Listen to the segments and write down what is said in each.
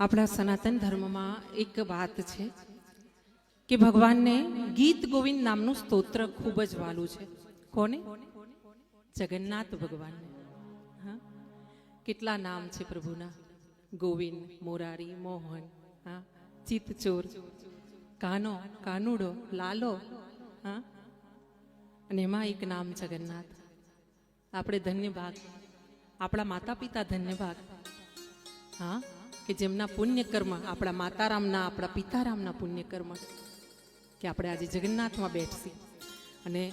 આપણા સનાતન ધર્મમાં એક વાત છે કે ભગવાનને ગીત ગોવિંદ નામનું સ્તોત્ર ખૂબ જ વાલું છે. કોને? જગન્નાથ ભગવાનને. કેટલા નામ છે પ્રભુના? ગોવિંદ, મોરારી, મોહન, હા? ચિતચોર કાનો, કાનુડો, લાલો, હા? અને એમાં એક નામ જગન્નાથ. આપણે ધન્યભાગ આપણા માતા પિતા ધન્યભાગ હા? કે જેમના પુણ્યકર્મ, આપણા માતારામના, આપણા પિતારામના પુણ્યકર્મ, કે આપણે આજે જગન્નાથમાં બેઠશી અને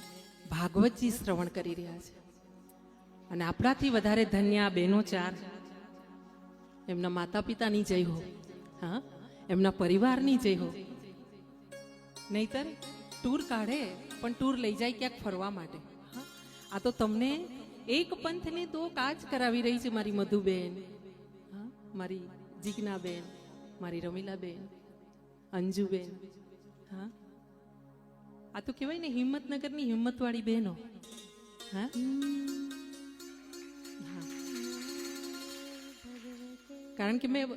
ભાગવતજી શ્રવણ કરી રહ્યા છે. અને આપણાથી વધારે ધન્ય આ બહેનો ચાર, એમના માતા પિતાની જય હો, હા? એમના પરિવારની જય હો. નહીતર ટૂર કાઢે, પણ ટૂર લઈ જાય ક્યાંક ફરવા માટે. આ તો તમને એક પંથને તો કાજ કરાવી રહી છે મારી મધુબેન. મારી જીજ્ઞાબેન મારી રમીલાબેન અંજુબેન હા આ તો કહેવાય ને હિંમતનગરની હિંમતવાળી બહેનો. હા. કારણ કે મેં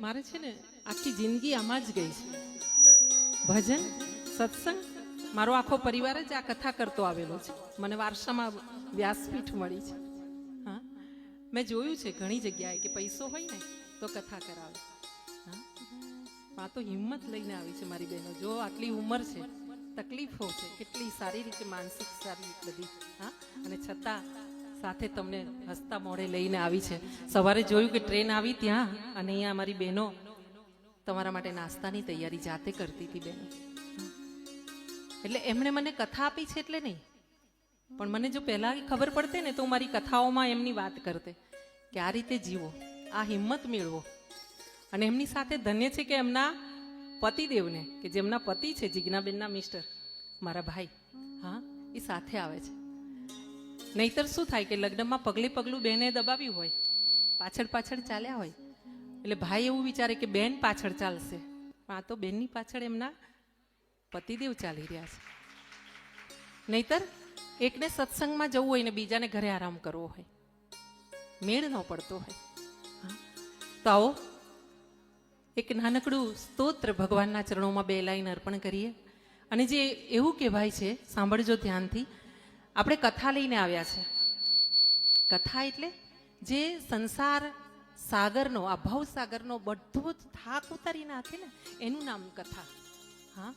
મારે છે ને આખી જિંદગી આમાં જ ગઈ છે. ભજન, સત્સંગ, મારો આખો પરિવાર જ આ કથા કરતો આવેલો છે. મને વારસામાં વ્યાસપીઠ મળી છે. હા? મેં જોયું છે ઘણી જગ્યાએ કે પૈસો હોય ને તો કથા કરાવે. આ તો હિંમત લઈને આવી છે મારી બહેનો. જો આટલી ઉંમર છે, તકલીફો છે, કેટલી સારી રીતે માનસિક સારી બધી, હા? અને છતાં સાથે તમને હસતા મોડે લઈને આવી છે. સવારે જોયું કે ટ્રેન આવી ત્યાં અને અહીંયા અમારી બહેનો તમારા માટે નાસ્તાની તૈયારી જાતે કરતી હતી બહેનો. એટલે એમણે મને કથા આપી છે એટલે નહીં. પણ મને જો પહેલાં ખબર પડતે ને તો મારી કથાઓમાં એમની વાત કરતે કે આ રીતે જીવો. આ હિંમત મેળવો. અને એમની સાથે ધન્ય છે કે એમના પતિદેવને, કે જેમના પતિ છે, જિજ્ઞાબેનના મિસ્ટર, મારા ભાઈ. હા, એ સાથે આવે છે. નહીતર શું થાય કે લગ્નમાં પગલે પગલું બેને દબાવ્યું હોય, પાછળ પાછળ ચાલ્યા હોય. એટલે ભાઈ એવું વિચારે કે બેન પાછળ ચાલશે. આ તો બેનની પાછળ એમના પતિદેવ ચાલી રહ્યા છે. નહીતર એકને સત્સંગમાં જવું હોય ને બીજાને ઘરે આરામ કરવો હોય. મેળ ન પડતો હોય. તો આવો એક નાનકડું સ્તોત્ર ભગવાનના ચરણોમાં બે લાઈન અર્પણ કરીએ. અને જે એવું કહેવાય છે, સાંભળજો ધ્યાનથી, આપણે કથા લઈને આવ્યા છે. કથા એટલે જે સંસાર સાગરનો આ ભવ સાગરનો બધો જ થાક ઉતારી નાખે ને, એનું નામ કથા. હા?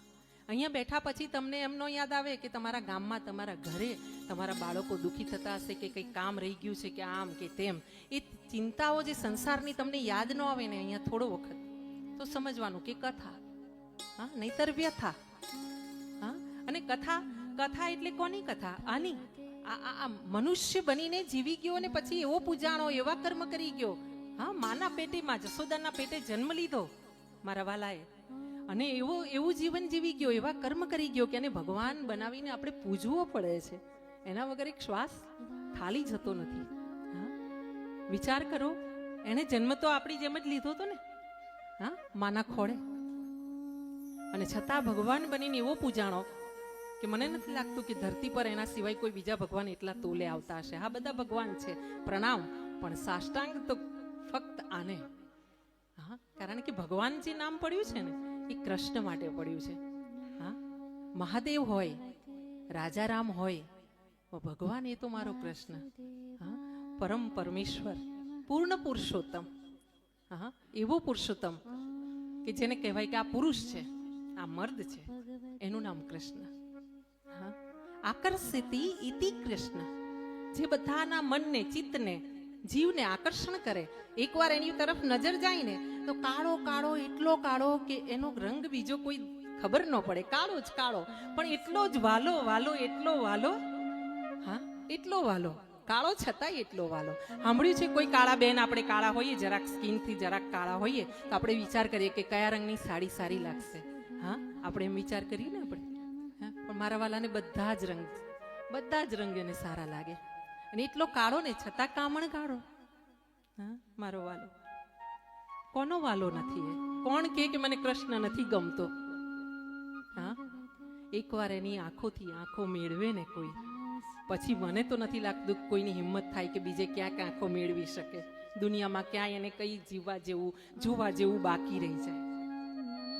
અહીંયા બેઠા પછી તમને એમનો યાદ આવે કે તમારા ગામમાં, તમારા ઘરે તમારા બાળકો દુઃખી થતા હશે કે કંઈ કામ રહી ગયું છે કે આમ કે તેમ. એ ચિંતાઓ જે સંસારની તમને યાદ ન આવે ને અહીંયા થોડો વખત, તો સમજવાનું કે કથા. હા, નહીતર વ્યથા. હા, અને કથા કથા એટલે કોની કથા? આની. આ આ મનુષ્ય બનીને જીવી ગયો ને પછી એવો પૂજાણો, એવા કર્મ કરી ગયો. હા, માના પેટેમાં જસોદાના પેટે જન્મ લીધો. મારા વાલાએ. અને એવો એવું જીવન જીવી ગયો, એવા કર્મ કરી ગયો કે એને ભગવાન બનાવીને આપણે પૂજવો પડે છે. એના વગર એક શ્વાસ ખાલી જતો નથી. હા? વિચાર કરો એને જન્મ તો આપણી જેમ જ લીધો હતો ને? હા? માના ખોળે. અને છતાં ભગવાન બનીને એવો પૂજાણો કે મને નથી લાગતું કે ધરતી પર એના સિવાય કોઈ બીજા ભગવાન એટલા તોલે આવતા હશે. હા, બધા ભગવાન છે. પ્રણામ. પણ સાષ્ટાંગ તો ફક્ત આને. હા? કારણ કે ભગવાન જે નામ પડ્યું છે ને એ કૃષ્ણ માટે પડ્યું છે. હા? મહાદેવ હોય રાજારામ હોય ભગવાન એ તો મારો કૃષ્ણ હા? પરમ પરમેશ્વર, પૂર્ણ પુરુષોત્તમ. હા? એવો પુરુષોત્તમ કે જેને કહેવાય કે આ પુરુષ છે, આ મર્દ છે, એનું નામ કૃષ્ણ. હા? આકર્ષિતી ઇતિ કૃષ્ણ. જે બધાના મનને, ચિત્તને જીવને આકર્ષણ કરે. એકવાર એની તરફ નજર જાય ને તો કાળો કાળો, એટલો કાળો કે એનો રંગ બીજો કોઈ ખબર ન પડે. કાળો જ કાળો. પણ એટલો જ વાલો વાલો, એટલો વાલો. હા, એટલો વાલો. કાળો છતાંય એટલો વાલો. સાંભળ્યું છે, કોઈ કાળા બેન આપણે કાળા હોઈએ, જરાક સ્કિનથી જરાક કાળા હોઈએ, તો આપણે વિચાર કરીએ કે કયા રંગની સાડી સારી લાગશે. હા, આપણે એમ વિચાર કરીએ ને આપણે. હા, પણ મારા વાલાને બધા જ રંગ, બધા જ રંગ એને સારા લાગે. અને એટલો કાળો ને છતાં કામણ કાળો હા, મારો વાલો. કોનો વાલો નથી એ? કોણ કે કે મને કૃષ્ણ નથી ગમતો? હા? એકવાર એની આંખોથી આંખો મેળવે ને કોઈ, પછી મને તો નથી લાગતું કોઈની હિંમત થાય કે બીજે ક્યાંક આંખો મેળવી શકે. દુનિયામાં ક્યાંય એને કઈ જીવવા જેવું, જોવા જેવું બાકી રહી જાય.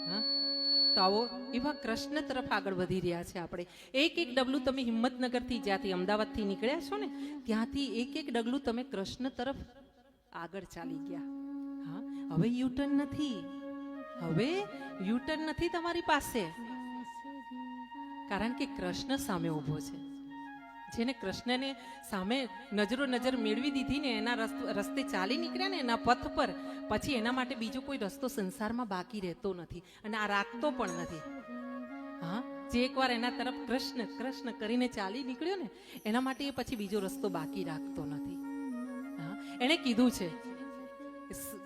હા? તો આવો એવા કૃષ્ણ તરફ આગળ વધી રહ્યા છે આપણે. એક એક ડગલું તમે હિંમતનગરથી જ્યાંથી અમદાવાદથી નીકળ્યા છો ને, ત્યાંથી એક એક ડગલું તમે કૃષ્ણ તરફ આગળ ચાલી ગયા. હા, હવે યુટર્ન નથી. હવે યુટર્ન નથી તમારી પાસે. કારણ કે કૃષ્ણ સામે ઊભો છે. જેને કૃષ્ણને સામે નજરો નજર મેળવી દીધી ને એના રસ્ત- ચાલી નીકળ્યા ને એના પથ પર, પછી એના માટે બીજો કોઈ રસ્તો સંસારમાં બાકી રહેતો નથી અને આ રાખતો પણ નથી. હા, જે એકવાર એના તરફ કૃષ્ણ કૃષ્ણ કરીને ચાલી નીકળ્યો ને, એના માટે એ પછી બીજો રસ્તો બાકી રાખતો નથી. હા, એણે કીધું છે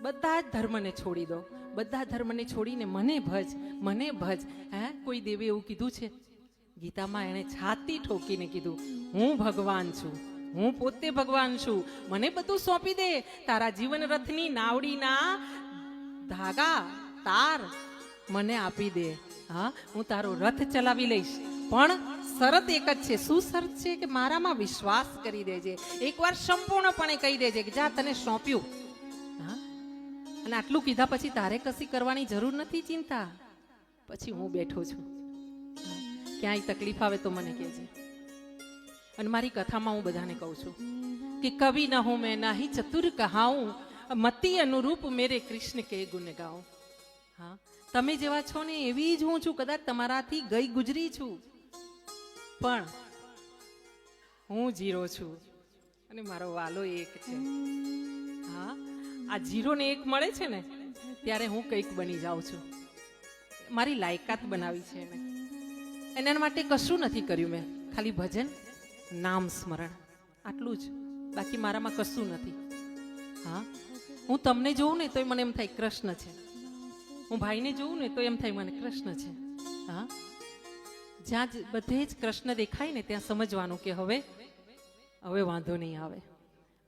બધા જ ધર્મને છોડી દો, બધા ધર્મને છોડીને મને ભજ મને ભજ. હે, કોઈ દેવે એવું કીધું છે? ગીતામાં એણે છાતી ઠોકીને કીધું, હું ભગવાન છું, હું પોતે ભગવાન છું. મને બધું સોંપી દે. તારા જીવન રથની નાવડીના ધાગા, તાર મને આપી દે. હા, હું તારો રથ ચલાવી લઈશ. પણ શરત એક જ છે. શું શરત છે કે મારામાં વિશ્વાસ કરી દેજે. એકવાર સંપૂર્ણપણે કહી દેજે કે જા, તને સોંપ્યું. હા? અને આટલું કીધા પછી તારે કશી કરવાની જરૂર નથી ચિંતા. પછી હું બેઠો છું. ક્યાંય તકલીફ આવે તો મને કહેજે. અને મારી કથામાં હું બધાને કહું છું કે કવિ ન હું, મેં નાહી ચતુર કહાઉં, મતિ અનુરૂપ મેરે કૃષ્ણ કે ગુણ ગાઉં. હા, તમે જેવા છો ને એવી જ હું છું, કદાચ તમારાથી ગઈ ગુજરી છું. પણ હું જીરો છું. અને મારો વાલો એક છે. હા, આ જીરો ને એક મળે છે ને, ત્યારે હું કંઈક બની જાઉં છું. મારી લાયકાત બનાવી છે મેં એના માટે કશું નથી કર્યું મેં. ખાલી ભજન, નામ સ્મરણ. આટલું જ. બાકી મારામાં કશું નથી. હા? હું તમને જોઉં ને તોય મને એમ થાય કૃષ્ણ છે. હું ભાઈને જોઉં ને તો એમ થાય મને કૃષ્ણ છે. હા? જ્યાં જ બધે જ કૃષ્ણ દેખાય ને ત્યાં સમજવાનું કે હવે હવે વાંધો નહીં આવે.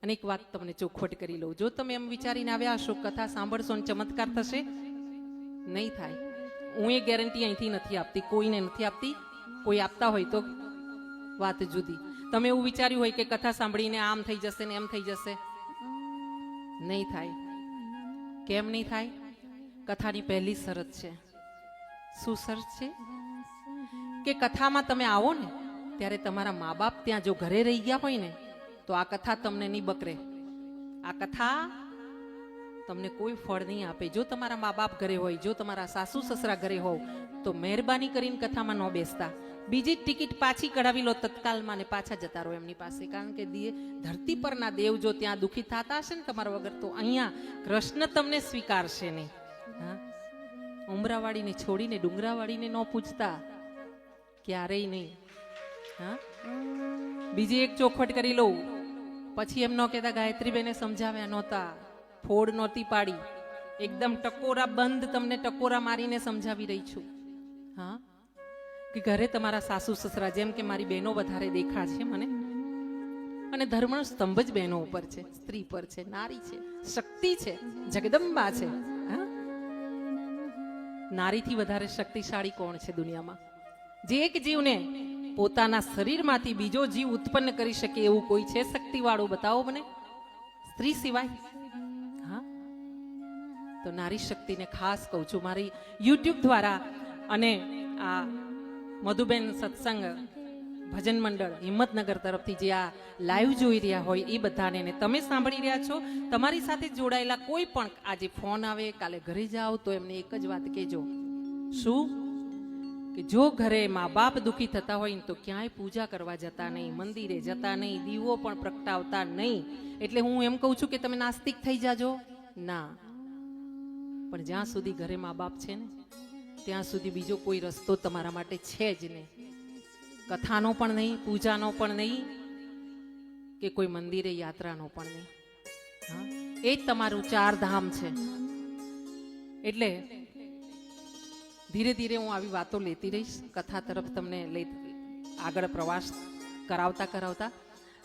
અને એક વાત તમને ચોખવટ કરી લઉં. જો તમે એમ વિચારીને આવ્યા હશો, કથા સાંભળશો ને ચમત્કાર થશે, નહીં થાય. હું એ ગેરંટી અહીંથી નથી આપતી, કોઈને નથી આપતી, કોઈ આપતા હોય તો વાત જુદી. તમે એવું વિચાર્યું હોય કે કથા સાંભળીને આમ થઈ જશે ને એમ થઈ જશે? નહીં થાય. કેમ નહીં થાય? કથાની પહેલી શરત છે. શું શરત છે? કે કથામાં તમે આવો ને, ત્યારે તમારા મા બાપ ત્યાં જો ઘરે રહી ગયા હોય ને, તો આ કથા તમને નહીં બકરે આ કથા તમને કોઈ ફળ નહીં આપે. જો તમારા મા બાપ ઘરે હોય, જો તમારા સાસુ સસરા ઘરે હોવ, તો મહેરબાની કરીને કથામાં ન બેસતા. બીજી ટિકિટ પાછી કઢાવી લો તત્કાલમાં ને પાછા જતા રહો એમની પાસે. કારણ કે દિયે ધરતી પરના દેવ જો ત્યાં દુઃખી થતા હશે ને તમારા વગર, તો અહીંયા કૃષ્ણ તમને સ્વીકારશે નહીં. હા? ઉમરાવાળીને છોડીને, ડુંગરાવાળીને ન પૂછતા. ક્યારેય નહીં. હા? બીજી એક ચોખવટ કરી લઉં. પછી એમ ન કહેતા, ગાયત્રીબેને સમજાવ્યા નહોતા. ફોડ નહોતી પાડી. એકદમ ટકોરા બંધ તમને ટકોરા મારીને સમજાવી રહી છું. હા? કે ઘરે તમારા સાસુ સસરા, જેમ કે મારી બહેનો વધારે દેખા છે મને. અને ધર્મનો સ્તંભ જ બહેનો ઉપર છે, સ્ત્રી પર છે, નારી છે, શક્તિ છે, જગદંબા છે. હા? નારીથી વધારે શક્તિશાળી કોણ છે દુનિયામાં? જે એક જીવને પોતાના શરીરમાંથી બીજો જીવ ઉત્પન્ન કરી શકે એવું કોઈ છે શક્તિવાળું? બતાવો મને. સ્ત્રી સિવાય તો નારી શક્તિને ખાસ કહું છું. મારી યુટ્યુબ દ્વારા અને આ મધુબેન સત્સંગ ભજન મંડળ હિંમતનગર તરફથી જે આ લાઈવ જોઈ રહ્યા હોય એ બધાને ને તમે સાંભળી રહ્યા છો. તમારી સાથે જોડાયેલા કોઈ પણ આજે ફોન આવે, કાલે ઘરે જાઓ તો એમને એક જ વાત કહેજો. શું? કે જો ઘરે મા બાપ દુઃખી થતા હોય તો ક્યાંય પૂજા કરવા જતા નહીં, મંદિરે જતા નહીં, દીવો પણ પ્રગટાવતા નહીં. એટલે હું એમ કહું છું કે તમે નાસ્તિક થઈ જાજો. ના. પણ જ્યાં સુધી ઘરે મા બાપ છે ને, ત્યાં સુધી બીજો કોઈ રસ્તો તમારા માટે છે જ નહીં. કથાનો પણ નહીં, પૂજાનો પણ નહીં, કે કોઈ મંદિરે યાત્રાનો પણ નહીં. હા? એ જ તમારું ચાર ધામ છે. એટલે ધીરે ધીરે હું આવી વાતો લેતી રહીશ. કથા તરફ તમને લઈ આગળ પ્રવાસ કરાવતા કરાવતા.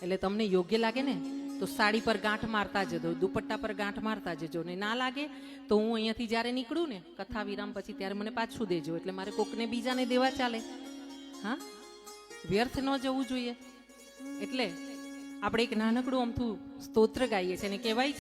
એટલે તમને યોગ્ય લાગે ને તો સાડી પર ગાંઠ મારતા જજો, દુપટ્ટા પર ગાંઠ મારતા જજો. ને ના લાગે તો હું અહીંયાથી જ્યારે નીકળું ને, કથા વિરામ પછી ત્યારે મને પાછું દેજો. એટલે મારે કોકને બીજાને દેવા ચાલે. હા? વ્યર્થ ન જવું જોઈએ. એટલે આપણે એક નાનકડું અમથું સ્તોત્ર ગાઈએ છીએ અને કહેવાય છે